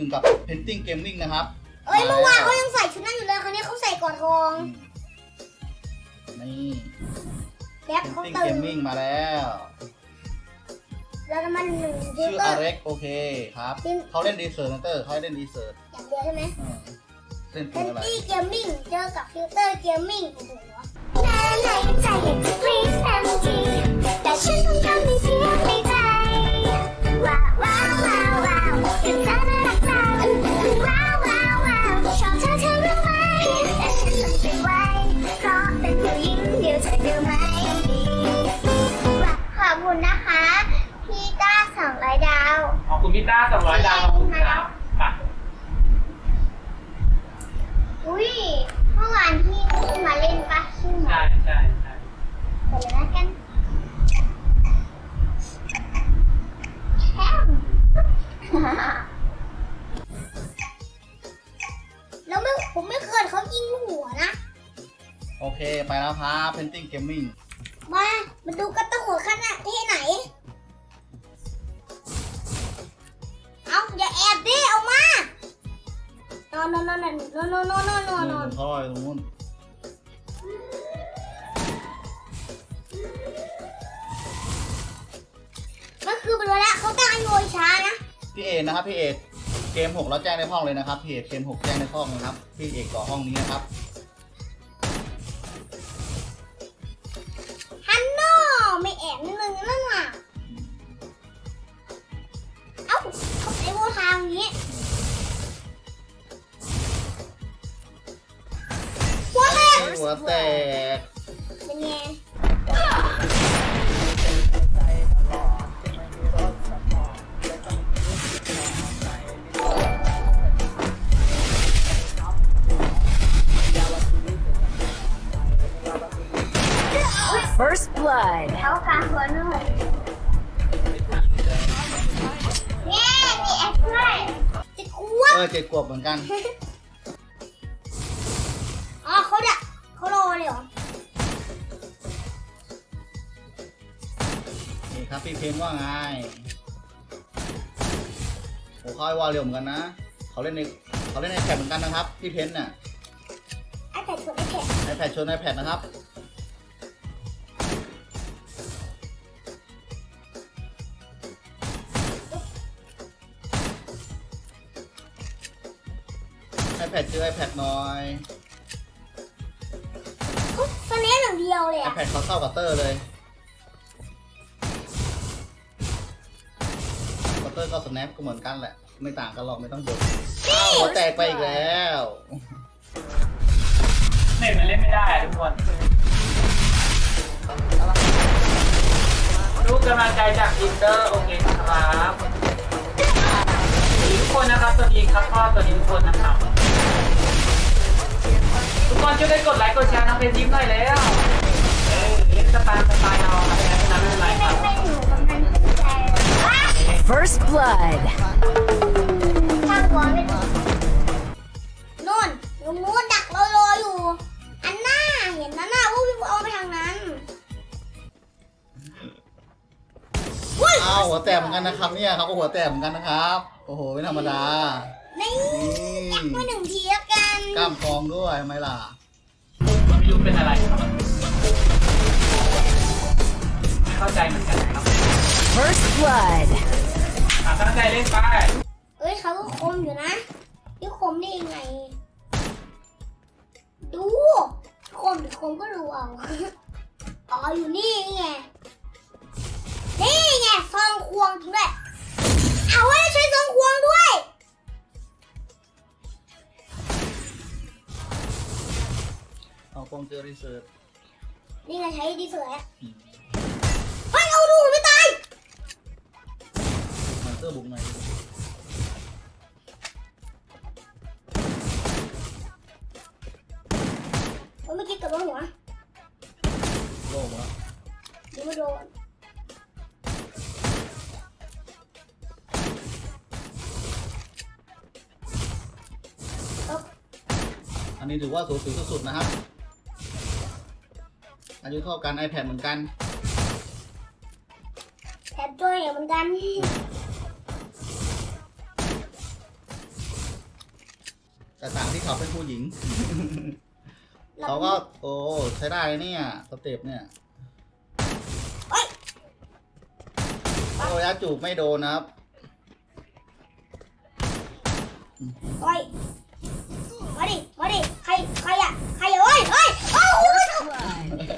หนึ่งกับ Painting Gaming นะครับเอ้ยมาเมื่อวานแล้วเขายังใส่ชุดนั้นอยู่เลยคราวนี้เขาใส่กอดทองอืมนี่แบ็คเขา Painting ตึง Gaming มาแล้ว แล้วน้ำมันหนึ่งฟิชื่ลอเตออร์เร็กโอเคครับ จริง เขาเล่นดีเซอร์เตอร์เขาเล่นดีเซอร์อย่างเดียวใช่ไหมเล่นเพเป็นนอะไร ตี้เกมมิ่งเจอกับฟิลเตอร์เกมมิ่งโอ้โหแม้ในใจอยากจะกรี๊ดเต็มทีแต่ฉันต้องทำให้เสียในใใช่ใช่ใช่เปิดเลยนะกันแฮมแล้วไม่ผมไม่เคยเขายิงหัวนะ โอเค ไปแล้วครับ Painting Gaming มามาดูกันตะหัวขนาดที่ไหน เอาอย่าแอบดิ เอามา นอนนอนนอนนอนนอนนอนนอนนอนนอนเขาลอยตรงนู้น พี่เอกนะครับพี่เอกเกมหกแล้วแจ้งในห้องเลยนะครับพี่เอกเกมหกแจ้งในห้องนะครับพี่เอกต่อห้องนี้นะครับฮันโนไม่แอบนิดนึงนั่นน่ะเอ้าเขาใช้โวทางอย่างนี้หัวแตกหัวแตกเป็นไง First blood. เขากลางหัวหน่อยเย้มีแอคด้วยจะขวบเออเจ็ดขวบเหมือนกัน อ๋อเขาดักเขารอเลยเหรอ นี่ครับพี่เพนว่าไงโอ้เขาให้วาเร็วเหมือนกันนะ เขาเล่นในเขาเล่นในแพดเหมือนกันนะครับ พี่เพนน่ะไอ้แต่ชนไอ้แขกไอแพดชนไอแพดนะครับ ไอแพดชื่อไอแพดหน่อยเขาสแนปอย่างเดียวเลยไออะแพดเขาเท่ากับเตอร์เลยกับเตอร์ก็สแนปก็เหมือนกันแหละ ไม่ต่างกันหรอกไม่ต้องบ่นอ้าวหัวแตกไปอีกแล้วเน็ตมันเล่นไม่ได้อะทุกคนดูกำลังใจจากอินเตอร์โอเคครับสวัสดีทุก คนนะครับสวัสดีครับพ่อสวัสดีทุกคนนะครับ ทุกคนช่วยกันกดไลค์กดแชร์น้องเพนยิ้มหน่อยแล้วเออเล่นสไตล์สไตล์เอาอะไรนะไม่เป็นไรครับไม่หนูกำลังสนใจว้า First blood. ข้างหัวไม่ถูกนู่นหนูมูดักรอรออยู่ อันหน้าเห็นนะหน้าว่าพี่เอาไปทางนั้นอุ้ย อ้าวหัวแตกเหมือนกันนะครับเนี่ยเขาก็หัวแตกเหมือนกันนะครับ อ้โหไม่ธรรมดา นี่นี่มาหนึ่งทีแล้วกันกล้ามทองด้วยทำไมล่ะไม่รู้เป็นอะไรครับไม่เข้าใจเหมือนกันนะครับ First blood. อะตั้งใจเล่นไปเอ้ยเขาก็คมอยู่นะพี่คมได้ยังไง ดูคมหรือคมก็รู้เอาอ๋ออยู่นี่ไงนี่ไงซองควงจริงด้วยเอาไว้ใช้ เอากล้องเจอรีเสิร์ชนี่ไงใช้ดีเสือเฮ้ยเอาดูไม่ตายมันเตอร์บุกหน่อยเฮ้ยเมื่อกี้เกับโดนหัวโล่งแล้วยังไม่โดนอันนี้ถือว่าสูสีสุดๆนะครับ อายุเท่ากัน iPad เหมือนกัน แถมตัวเหมือนกัน แต่ต่างที่เขาเป็นผู้หญิง เขาก็ โอ้ใช้ได้เนี่ยสเต็ปเนี่ยเฮ้ยโอ้ยาจูบไม่โดนนะครับเฮ้ย มาดิ มาดิ ใคร ใครอะใครอะเฮ้ยเฮ้ยโอ้โห Blood.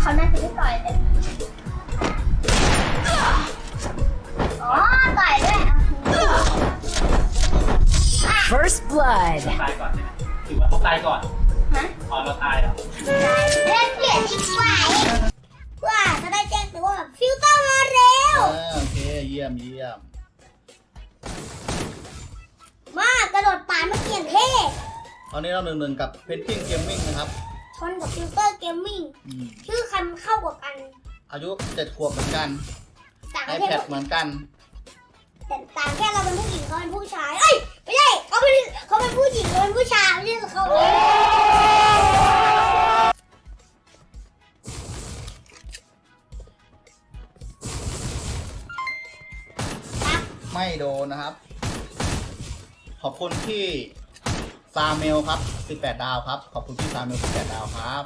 เขาน่าจะไม่ต่อยเลยอ๋อ ต่อยด้วย First blood. ตายก่อนใช่ไหมถือว่าเขาตายก่อนฮะ อ๋อเราตายเหรอ ยี่ยมเยี่ยมมากระโดดป่ามาเกี่ยงเท่ตอนนี้เราหนึ่งหนึ่งกับเพนกิ้งเกมมิ่งนะครับ ชนกับฟิลเตอร์เกมมิ่งอืมชื่อคันเข้ากับกันอายุเจ็ดขวบเหมือนกันต่างไอแค่แพดเหมือนกันแต่ต่างแค่เราเป็นผู้หญิงเขาเป็นผู้ชายเอ้ยไม่ใช่เขาเป็นเขาเป็นผู้หญิงเราเป็นผู้ชายไม่ใช่เขา ไม่โดนนะครับ ขอบคุณที่ซาเมลครับ 18 ดาวครับ ขอบคุณที่ซาเมล 18 ดาวครับ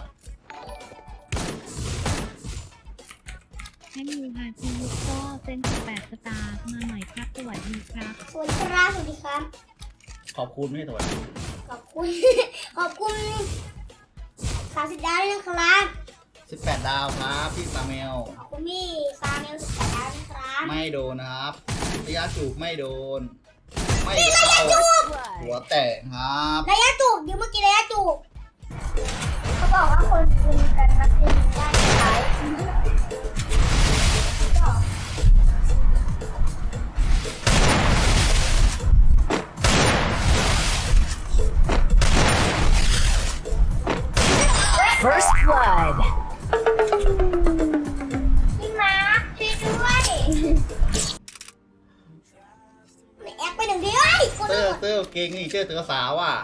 แค่มูฮาจิยุก็เป็น18สตาร์มาหน่อยครับสวัสดีครับ สวัสดีครับสวัสดีครับ ขอบคุณไม่ใช่ตัวขอบคุณ ขอบคุณสามสิบดาวด้วยนะครับ 18 ดาวครับพี่ซาเมล ขอบคุณพี่ซาเมลสิบแปดดาวนะครับ ไม่โดนนะครับ ระยะจูบไม่โดน ไม่เข้าหัว Blood. แตกครับระยะจูบเดี๋ยวเมื่อกี้ระยะจูบเขาบอกว่าคนคุยกันนักเรียนได้ขาย เฮ้ยคนเตออื่ร์นเตอร์เก่งนี่เชื่อเตอร์สาวอะ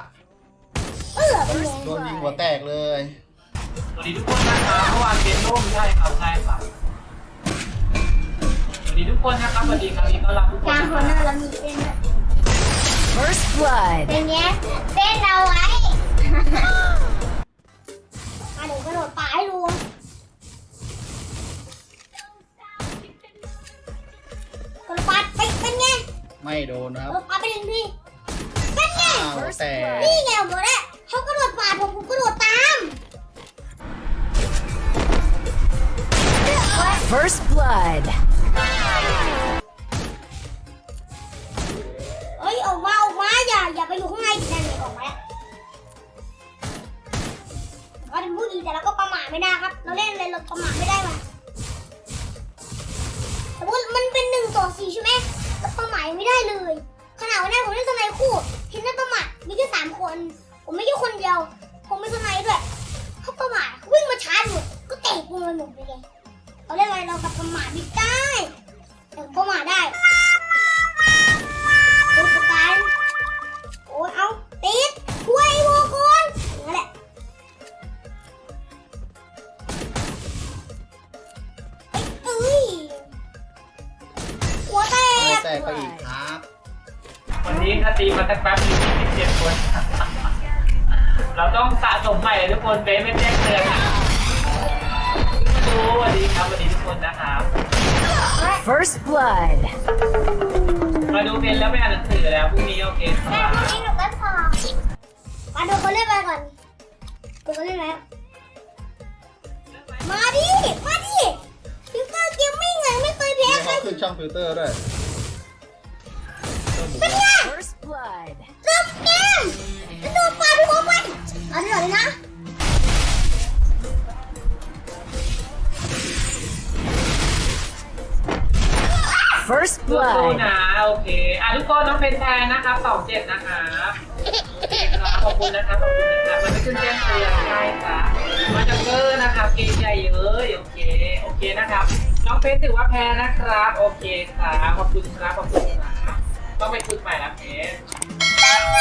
เออเป็นไงโดนยิงหัวแตกเลยสวัสดีทุกคนนะครับเมื่อวานเกมร่มใช่ครับใช่ครับสวัสดีทุกคนนะครับสวัสดีครั้งนี้ต้อนรับทุกคนกลางนะคนคน่ารับเรามีเต้นด้วย First blood. เป็นไงเต้นเอาไว้มาเดี๋ยวกระโดดป่าให้ดูกระโดดป่าไปเป็นไงไม่โดนนะคกรัระบโดดป่า แตกนี่ไงผมบอกแล้วเขากระโดดป่าผมผมกระโดดตาม First blood. เอ้ยออกมาออกมาอย่าอย่าไปอยู่ข้างในนั่นเลยออกมาแล้วเราเป็นผู้หญิงแต่เราก็ประมาทไม่ได้ครับ เราเล่นอะไรเราประมาทไม่ได้ว่ะสมมติมันเป็นหนึ่งต่อสี่ใช่ไหมเราประมาทยังไม่ได้เลย ขนาดวันนั้นผมเล่นสไนด์คู่เห็นได้ประมาท มีแค่สามคน ผมไม่ใช่คนเดียว ผมไม่สไนด์ด้วยเขาประมาทเขาวิ่งมาชาร์จหมก็เตะกูไปหมดเลยไงเราเล่นอะไรเรากับประมาทไม่ได้แต่ประมาทได้โอ้ยสกายโอ้ยเอาติดช่วยโวคนนั่นแหละเอ้ยหัวแตก แตกไปอีกครับ วันนี้ถ้าตีมาสักแป๊บนึง เจ็ดคน เราต้องสะสมใหม่เลยทุกคนเบสไม่แจ้งเตือนนะมาดูสวัสดีครับสวัสดีทุกคนนะครับ First blood. มาดูเพนแล้วไม่อ่านหนังสือแล้วพรุ่งนี้โอเคคแม่รับพวกนี้หนูก็พอมาดูเขาเล่นไปก่อนดูเขาเล่นแล้วมาดิ มาดิฟิวเตอร์เกมมิ่งไงไม่เคยแพ้นี่ใครเขาขึ้นช่องฟิลเตอร์ด้วยเตอร์บุกเป็นแล้วไง First blood. เริ่มเกมกระโดดปาดไปหัวมันเอาดิเลยนะ First สู้ blood. ๆนะโอเคอะทุกคนน้องเพนแทนนะครับสองเจ็ดนะครับขอบคุณนะครับขอบคุณนะครับมันไม่ขึ้นแจ้งเตือนใช่ครับมาจากเกอร์นะครับเกมใหญ่เลยโอเคโอเคนะครับ น้องเพนถือว่าแพ้นะครับ โอเคครับขอบคุณครับขอบคุณครับ ต้องไปฝึกใหม่ละเพนเป็นไง